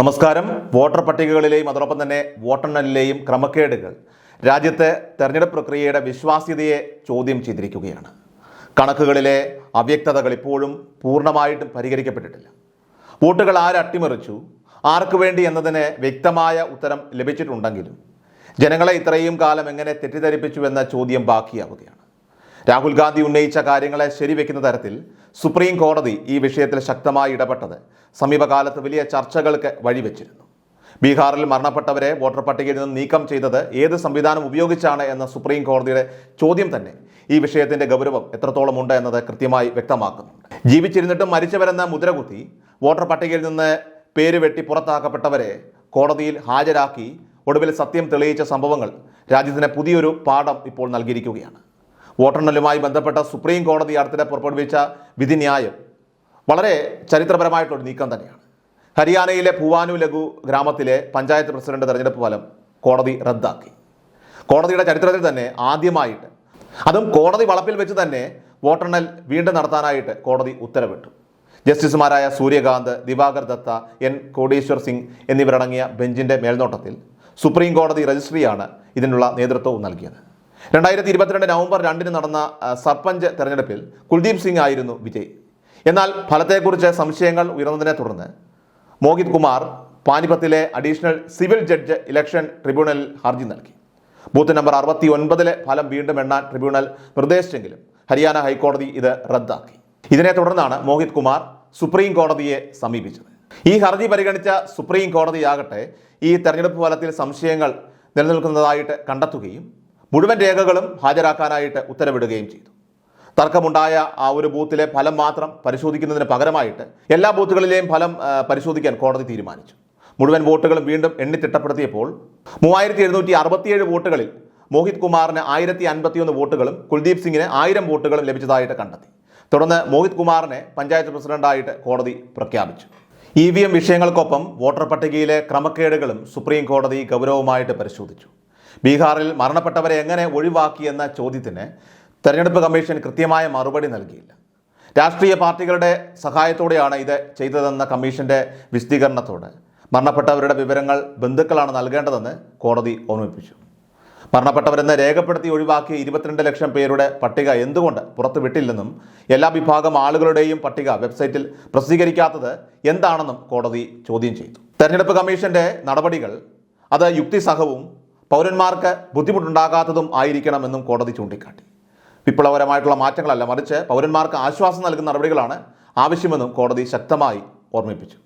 നമസ്കാരം. വോട്ടർ പട്ടികകളിലെയും അതോടൊപ്പം തന്നെ വോട്ടെണ്ണലിലെയും ക്രമക്കേടുകൾ. രാജ്യത്തെ തെരഞ്ഞെടുപ്പ് പ്രക്രിയയുടെ വിശ്വാസ്യതയെ ചോദ്യം ചെയ്തിരിക്കുകയാണ്. കണക്കുകളിലെ അവ്യക്തതകൾ ഇപ്പോഴും പൂർണമായിട്ടും പരിഹരിക്കപ്പെട്ടിട്ടില്ല. വോട്ടുകൾ ആര് അട്ടിമറിച്ചു? ആർക്ക് വേണ്ടി എന്നതിന് വ്യക്തമായ ഉത്തരം ലഭിച്ചിട്ടുണ്ടെങ്കിലും ജനങ്ങളെ ഇത്രയും കാലം എങ്ങനെ തെറ്റിദ്ധരിപ്പിച്ചു എന്ന ചോദ്യം ബാക്കിയാവുകയാണ്. രാഹുൽ ഗാന്ധി ഉന്നയിച്ച കാര്യങ്ങളെ ശരിവെക്കുന്ന തരത്തിൽ സുപ്രീം കോടതി ഈ വിഷയത്തിൽ ശക്തമായി ഇടപെട്ടത് സമീപകാലത്ത് വലിയ ചർച്ചകൾക്ക് വഴിവെച്ചിരുന്നു. ബീഹാറിൽ മരണപ്പെട്ടവരെ വോട്ടർ പട്ടികയിൽ നിന്ന് നീക്കം ചെയ്തത് ഏത് സംവിധാനം ഉപയോഗിച്ചാണ് എന്ന സുപ്രീം കോടതിയുടെ ചോദ്യം തന്നെ ഈ വിഷയത്തിന്റെ ഗൗരവം എത്രത്തോളം ഉണ്ട് എന്നത് കൃത്യമായി വ്യക്തമാക്കുന്നുണ്ട്. ജീവിച്ചിരുന്നിട്ടും മരിച്ചവരെന്ന മുദ്രകുത്തി വോട്ടർ പട്ടികയിൽ നിന്ന് പേര് വെട്ടി പുറത്താക്കപ്പെട്ടവരെ കോടതിയിൽ ഹാജരാക്കി ഒടുവിൽ സത്യം തെളിയിച്ച സംഭവങ്ങൾ രാജ്യത്തിന് പുതിയൊരു പാഠം ഇപ്പോൾ നൽകിയിരിക്കുകയാണ്. വോട്ടെണ്ണലുമായി ബന്ധപ്പെട്ട സുപ്രീം കോടതി അടുത്തിടെ പുറപ്പെടുവിച്ച വിധിന്യായം വളരെ ചരിത്രപരമായിട്ടുള്ള നീക്കം തന്നെയാണ്. ഹരിയാനയിലെ പൂവാനു ലഘു ഗ്രാമത്തിലെ പഞ്ചായത്ത് പ്രസിഡന്റ് തെരഞ്ഞെടുപ്പ് ഫലം കോടതി റദ്ദാക്കി. കോടതിയുടെ ചരിത്രത്തിൽ തന്നെ ആദ്യമായിട്ട് അതും കോടതി വളപ്പിൽ വെച്ച് തന്നെ വോട്ടെണ്ണൽ വീണ്ടും നടത്താനായിട്ട് കോടതി ഉത്തരവിട്ടു. ജസ്റ്റിസുമാരായ സൂര്യകാന്ത് ദിവാകർ ദത്ത എൻ കോടീശ്വർ സിംഗ് എന്നിവരടങ്ങിയ ബെഞ്ചിന്റെ മേൽനോട്ടത്തിൽ സുപ്രീം കോടതി രജിസ്ട്രിയാണ് ഇതിനുള്ള നേതൃത്വവും നൽകിയത്. രണ്ടായിരത്തി ഇരുപത്തിരണ്ട് നവംബർ രണ്ടിന് നടന്ന സർപ്പഞ്ച് തെരഞ്ഞെടുപ്പിൽ കുൽദീപ് സിംഗ് ആയിരുന്നു വിജയ്. എന്നാൽ ഫലത്തെക്കുറിച്ച് സംശയങ്ങൾ ഉയർന്നതിനെ തുടർന്ന് മോഹിത് കുമാർ പാനിപ്പത്തിലെ അഡീഷണൽ സിവിൽ ജഡ്ജ് ഇലക്ഷൻ ട്രിബ്യൂണലിൽ ഹർജി നൽകി. ബൂത്ത് നമ്പർ അറുപത്തി ഒൻപതിലെ ഫലം വീണ്ടും എണ്ണാൻ ട്രിബ്യൂണൽ നിർദ്ദേശിച്ചെങ്കിലും ഹരിയാന ഹൈക്കോടതി ഇത് റദ്ദാക്കി. ഇതിനെ തുടർന്നാണ് മോഹിത് കുമാർ സുപ്രീം കോടതിയെ സമീപിച്ചത്. ഈ ഹർജി പരിഗണിച്ച സുപ്രീം കോടതിയാകട്ടെ ഈ തെരഞ്ഞെടുപ്പ് ഫലത്തിൽ സംശയങ്ങൾ നിലനിൽക്കുന്നതായിട്ട് കണ്ടെത്തുകയും മുഴുവൻ രേഖകളും ഹാജരാക്കാനായിട്ട് ഉത്തരവിടുകയും ചെയ്തു. തർക്കമുണ്ടായ ആ ഒരു ബൂത്തിലെ ഫലം മാത്രം പരിശോധിക്കുന്നതിന് പകരമായിട്ട് എല്ലാ ബൂത്തുകളിലെയും ഫലം പരിശോധിക്കാൻ കോടതി തീരുമാനിച്ചു. മുഴുവൻ വോട്ടുകളും വീണ്ടും എണ്ണിത്തിട്ടപ്പെടുത്തിയപ്പോൾ മൂവായിരത്തി എഴുന്നൂറ്റി അറുപത്തിയേഴ് വോട്ടുകളിൽ മോഹിത് കുമാറിന് ആയിരത്തി അൻപത്തിയൊന്ന് വോട്ടുകളും കുൽദീപ് സിംഗിന് ആയിരം വോട്ടുകളും ലഭിച്ചതായിട്ട് കണ്ടെത്തി. തുടർന്ന് മോഹിത് കുമാറിനെ പഞ്ചായത്ത് പ്രസിഡന്റായിട്ട് കോടതി പ്രഖ്യാപിച്ചു. ഇ വി എം വിഷയങ്ങൾക്കൊപ്പം വോട്ടർ പട്ടികയിലെ ക്രമക്കേടുകളും സുപ്രീം കോടതി ഗൗരവമായിട്ട് പരിശോധിച്ചു. ബീഹാറിൽ മരണപ്പെട്ടവരെ എങ്ങനെ ഒഴിവാക്കിയെന്ന ചോദ്യത്തിന് തെരഞ്ഞെടുപ്പ് കമ്മീഷൻ കൃത്യമായ മറുപടി നൽകിയില്ല. രാഷ്ട്രീയ പാർട്ടികളുടെ സഹായത്തോടെയാണ് ഇത് ചെയ്തതെന്ന കമ്മീഷന്റെ വിശദീകരണത്തോടെ മരണപ്പെട്ടവരുടെ വിവരങ്ങൾ ബന്ധുക്കളാണ് നൽകേണ്ടതെന്ന് കോടതി ഓർമ്മിപ്പിച്ചു. മരണപ്പെട്ടവരെന്ന് രേഖപ്പെടുത്തി ഒഴിവാക്കിയ ഇരുപത്തിരണ്ട് ലക്ഷം പേരുടെ പട്ടിക എന്തുകൊണ്ട് പുറത്തുവിട്ടില്ലെന്നും എല്ലാ വിഭാഗം ആളുകളുടെയും പട്ടിക വെബ്സൈറ്റിൽ പ്രസിദ്ധീകരിക്കാത്തത് എന്താണെന്നും കോടതി ചോദ്യം ചെയ്തു. തെരഞ്ഞെടുപ്പ് കമ്മീഷന്റെ നടപടികൾ അത് യുക്തിസഹവും പൗരന്മാർക്ക് ബുദ്ധിമുട്ടുണ്ടാകാത്തതും ആയിരിക്കണമെന്നും കോടതി ചൂണ്ടിക്കാട്ടി. വിപ്ലവകരമായിട്ടുള്ള മാറ്റങ്ങളല്ല മറിച്ച് പൗരന്മാർക്ക് ആശ്വാസം നൽകുന്ന നടപടികളാണ് ആവശ്യമെന്നും കോടതി ശക്തമായി ഓർമ്മിപ്പിച്ചു.